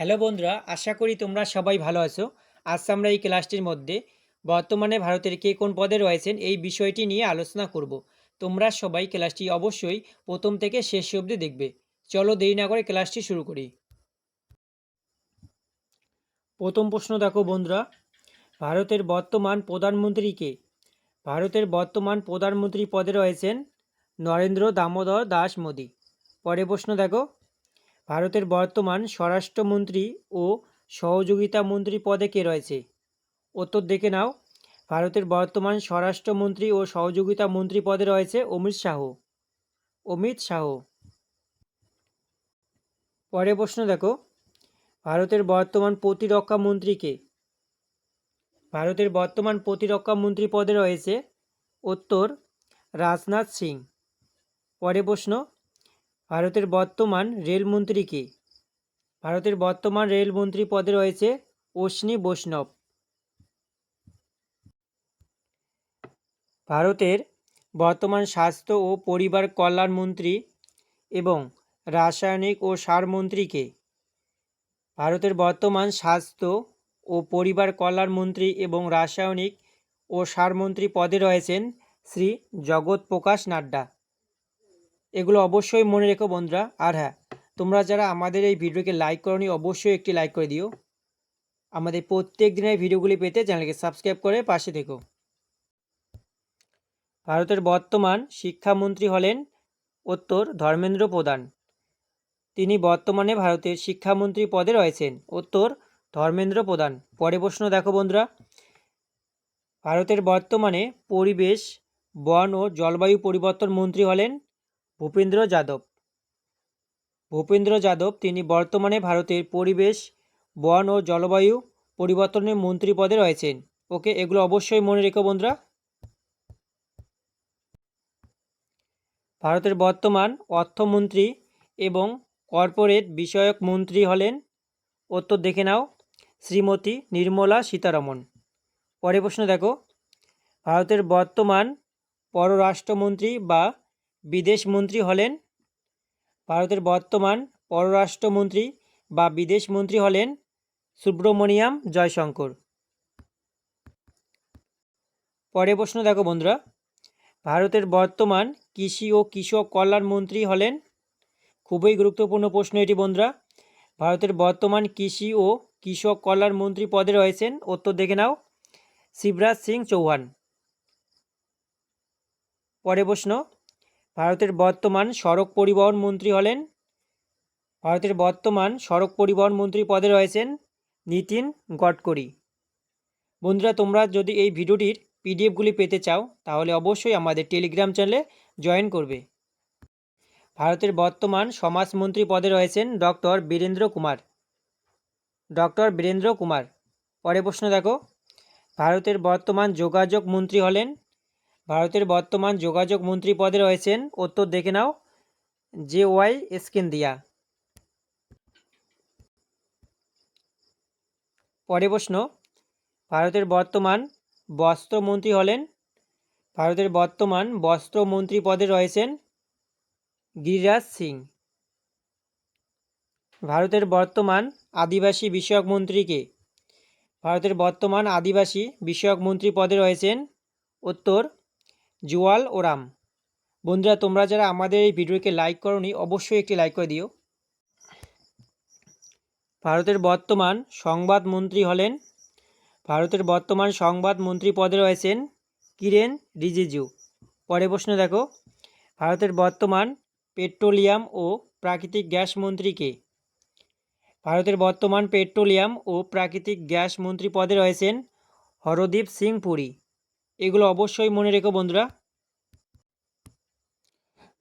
Hello বন্ধুরা, আশা করি তোমরা সবাই ভালো আছো। আজ আমরা এই ক্লাসটির মধ্যে বর্তমানে ভারতের কে কোন পদে রয়েছেন এই বিষয়টি নিয়ে আলোচনা করব। তোমরা সবাই ক্লাসটি অবশ্যই প্রথম থেকে শেষ অবধি দেখবে। চলো দেরি না করে ক্লাসটি শুরু করি। প্রথম প্রশ্ন দেখো বন্ধুরা, ভারতের বর্তমান প্রধানমন্ত্রী কে? ভারতের বর্তমান প্রধানমন্ত্রী পদে রয়েছেন নরেন্দ্র দামোদর দাস মোদী। পরে প্রশ্ন দেখো ভারতের বর্তমান স্বরাষ্ট্রমন্ত্রী ও সহযোগিতা মন্ত্রী পদে কে রয়েছে? উত্তর দেখে নাও। ভারতের বর্তমান স্বরাষ্ট্রমন্ত্রী ও সহযোগিতা মন্ত্রী পদে রয়েছে অমিত শাহ। অমিত শাহ। পরে প্রশ্ন দেখো। ভারতের বর্তমান প্রতিরক্ষা মন্ত্রী কে? ভারতের বর্তমান প্রতিরক্ষা মন্ত্রী পদে রয়েছে উত্তর রাজনাথ সিং। পরে প্রশ্ন ভারতের বর্তমান রেলমন্ত্রী কে? ভারতের বর্তমান রেলমন্ত্রী পদে রয়েছে অশ্বিনী বৈষ্ণব। ভারতের বর্তমান স্বাস্থ্য ও পরিবার কল্যাণ মন্ত্রী এবং রাসায়নিক ও সার মন্ত্রী কে? ভারতের বর্তমান স্বাস্থ্য ও পরিবার কল্যাণ মন্ত্রী এবং রাসায়নিক ও সার মন্ত্রী পদে রয়েছেন শ্রী জগৎ প্রকাশ নাড্ডা। এগুলো অবশ্যই মনে রেখো বন্ধুরা। আর হ্যাঁ তোমরা যারা আমাদের এই ভিডিওকে লাইক করনি, অবশ্যই একটি লাইক করে দিও। আমাদের প্রত্যেক দিনের ভিডিওগুলি পেতে চ্যানেলকে সাবস্ক্রাইব করে পাশে থেকো। ভারতের বর্তমান শিক্ষামন্ত্রী হলেন উত্তর ধর্মেন্দ্র প্রধান। তিনি বর্তমানে ভারতের শিক্ষামন্ত্রী পদে রয়েছেন, উত্তর ধর্মেন্দ্র প্রধান। পরে প্রশ্ন দেখো বন্ধুরা। ভারতের বর্তমানে পরিবেশ, বন ও জলবায়ু পরিবর্তন মন্ত্রী হলেন ভূপেন্দ্র যাদব। ভূপেন্দ্র যাদব তিনি বর্তমানে ভারতের পরিবেশ, বন ও জলবায়ু পরিবর্তনের মন্ত্রী পদে রয়েছেন। ওকে এগুলো অবশ্যই মনে রেখো বন্ধুরা। ভারতের বর্তমান অর্থমন্ত্রী এবং কর্পোরেট বিষয়ক মন্ত্রী হলেন, উত্তর দেখে নাও, শ্রীমতী নির্মলা সীতারমন পরে প্রশ্ন দেখো। ভারতের বর্তমান পররাষ্ট্রমন্ত্রী বা বিদেশ মন্ত্রী হলেন, ভারতের বর্তমান পররাষ্ট্রমন্ত্রী বা বিদেশ মন্ত্রী হলেন সুব্রমণিয়াম জয়শঙ্কর। পরে প্রশ্ন দেখো বন্ধুরা, ভারতের বর্তমান কৃষি ও কৃষক কল্যাণ মন্ত্রী হলেন, খুবই গুরুত্বপূর্ণ প্রশ্ন এটি বন্ধুরা, ভারতের বর্তমান কৃষি ও কৃষক কল্যাণ মন্ত্রী পদে রয়েছেন, উত্তর দেখে নাও, শিবরাজ সিং চৌহান। পরে প্রশ্ন ভারতের বর্তমান সড়ক পরিবহন মন্ত্রী হলেন, ভারতের বর্তমান সড়ক পরিবহন মন্ত্রী পদে রয়েছেন নীতিন গডকরি। বন্ধুরা, তোমরা যদি এই ভিডিওটির পিডিএফগুলি পেতে চাও, তাহলে অবশ্যই আমাদের টেলিগ্রাম চ্যানেলে জয়েন করবে। ভারতের বর্তমান সমাজমন্ত্রী পদে রয়েছেন ডক্টর বীরেন্দ্র কুমার। ডক্টর বীরেন্দ্র কুমার পরে প্রশ্ন দেখো। ভারতের বর্তমান যোগাযোগ মন্ত্রী হলেন ভারতের বর্তমান যোগাযোগ মন্ত্রী পদে রয়েছেন। উত্তর দেখে নাও, জে ওয়াই এসকেন্দিয়া পরে প্রশ্ন, ভারতের বর্তমান বস্ত্রমন্ত্রী হলেন, ভারতের বর্তমান বস্ত্রমন্ত্রী পদে রয়েছেন গিরিরাজ সিং। ভারতের বর্তমান আদিবাসী বিষয়ক মন্ত্রীকে, ভারতের বর্তমান আদিবাসী বিষয়ক মন্ত্রী পদে রয়েছেন উত্তর জুয়াল ওরাম বন্ধুরা, তোমরা যারা আমাদের এই ভিডিওকে লাইক করনি, অবশ্যই একটি লাইক করে দিও। ভারতের বর্তমান সংবাদ মন্ত্রী হলেন, ভারতের বর্তমান সংবাদ মন্ত্রী পদে রয়েছেন কিরেন রিজিজু। পরে প্রশ্ন দেখো, ভারতের বর্তমান পেট্রোলিয়াম ও প্রাকৃতিক গ্যাস মন্ত্রীকে ভারতের বর্তমান পেট্রোলিয়াম ও প্রাকৃতিক গ্যাস মন্ত্রী পদে রয়েছেন হরদীপ সিং পুরী। এগুলো অবশ্যই মনে রেখো বন্ধুরা।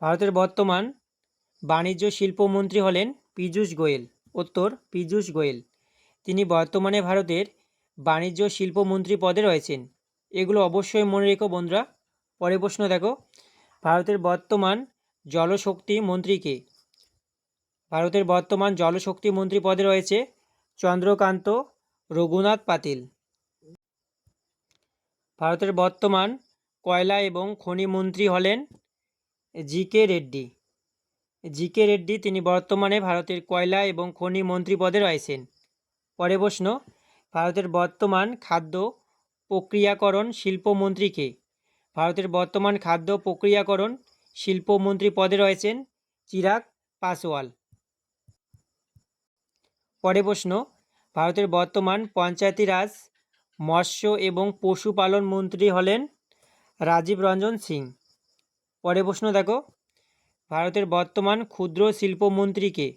ভারতের বর্তমান বাণিজ্য শিল্পমন্ত্রী হলেন পীযূষ গোয়েল, উত্তর পীযূষ গোয়েল। তিনি বর্তমানে ভারতের বাণিজ্য শিল্পমন্ত্রী পদে রয়েছেন। এগুলো অবশ্যই মনে রেখো বন্ধুরা। পরে প্রশ্ন দেখো, ভারতের বর্তমান জলশক্তি মন্ত্রীকে ভারতের বর্তমান জলশক্তি মন্ত্রী পদে রয়েছে চন্দ্রকান্ত রঘুনাথ পাতিল। ভারতের বর্তমান কয়লা এবং খনি মন্ত্রী হলেন জি কে রেড্ডি। জি কে রেড্ডি তিনি বর্তমানে ভারতের কয়লা এবং খনি মন্ত্রী পদে রয়েছেন। পরে প্রশ্ন, ভারতের বর্তমান খাদ্য প্রক্রিয়াকরণ শিল্পমন্ত্রীকে ভারতের বর্তমান খাদ্য প্রক্রিয়াকরণ শিল্পমন্ত্রী পদে রয়েছেন চিরাগ পাসওয়াল। পরে প্রশ্ন, ভারতের বর্তমান পঞ্চায়েতি রাজ মৎস্য এবং পশুপালন মন্ত্রী হলেন রাজীব রঞ্জন সিং। পরে প্রশ্ন দেখো। ভারতের বর্তমান ক্ষুদ্র শিল্পমন্ত্রীকে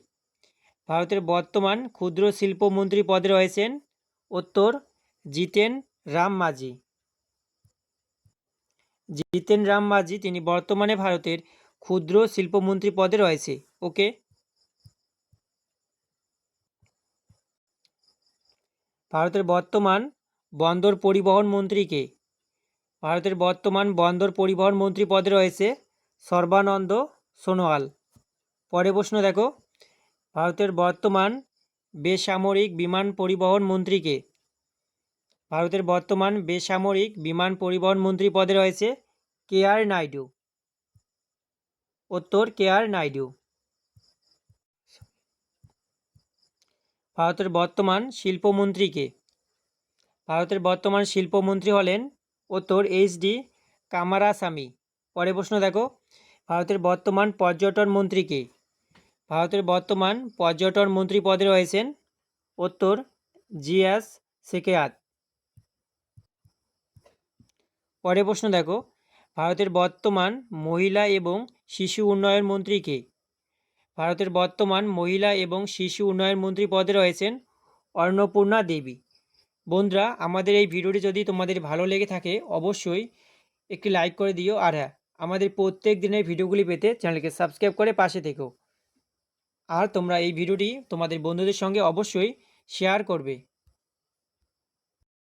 ভারতের বর্তমান ক্ষুদ্র শিল্পমন্ত্রী পদে রয়েছেন উত্তর জিতেন রাম মাঝি। জিতেন রাম মাঝি, তিনি বর্তমানে ভারতের ক্ষুদ্র শিল্পমন্ত্রী পদে রয়েছে। ওকে? ভারতের বর্তমান বন্দর পরিবহন মন্ত্রীকে। ভারতের বর্তমান বন্দর পরিবহন মন্ত্রী পদে রয়েছে সর্বানন্দ সোনোয়াল। পরে প্রশ্ন দেখো। ভারতের বর্তমান বেসামরিক বিমান পরিবহন মন্ত্রীকে। ভারতের বর্তমান বেসামরিক বিমান পরিবহন মন্ত্রী পদে রয়েছে কে আর নাইডু। উত্তর কে আর নাইডু। ভারতের বর্তমান শিল্পমন্ত্রীকে। ভারতের বর্তমান শিল্পমন্ত্রী হলেন উত্তর এইচ ডি কামারাসামি। পরে প্রশ্ন দেখো, ভারতের বর্তমান পর্যটন মন্ত্রী কে ভারতের বর্তমান পর্যটন মন্ত্রী পদে রয়েছেন উত্তর জিএস সেকেয়াত। পরে প্রশ্ন দেখো, ভারতের বর্তমান মহিলা এবং শিশু উন্নয়ন মন্ত্রী কে ভারতের বর্তমান মহিলা এবং শিশু উন্নয়ন মন্ত্রী পদে রয়েছেন অন্নপূর্ণা দেবী। বন্ধুরা, আমাদের এই ভিডিওটি যদি তোমাদের ভালো লেগে থাকে, অবশ্যই একটি লাইক করে দিও। আর হ্যাঁ আমাদের প্রত্যেক দিনের ভিডিওগুলি পেতে চ্যানেলকে সাবস্ক্রাইব করে পাশে থেকো। আর তোমরা এই ভিডিওটি তোমাদের বন্ধুদের সঙ্গে অবশ্যই শেয়ার করবে।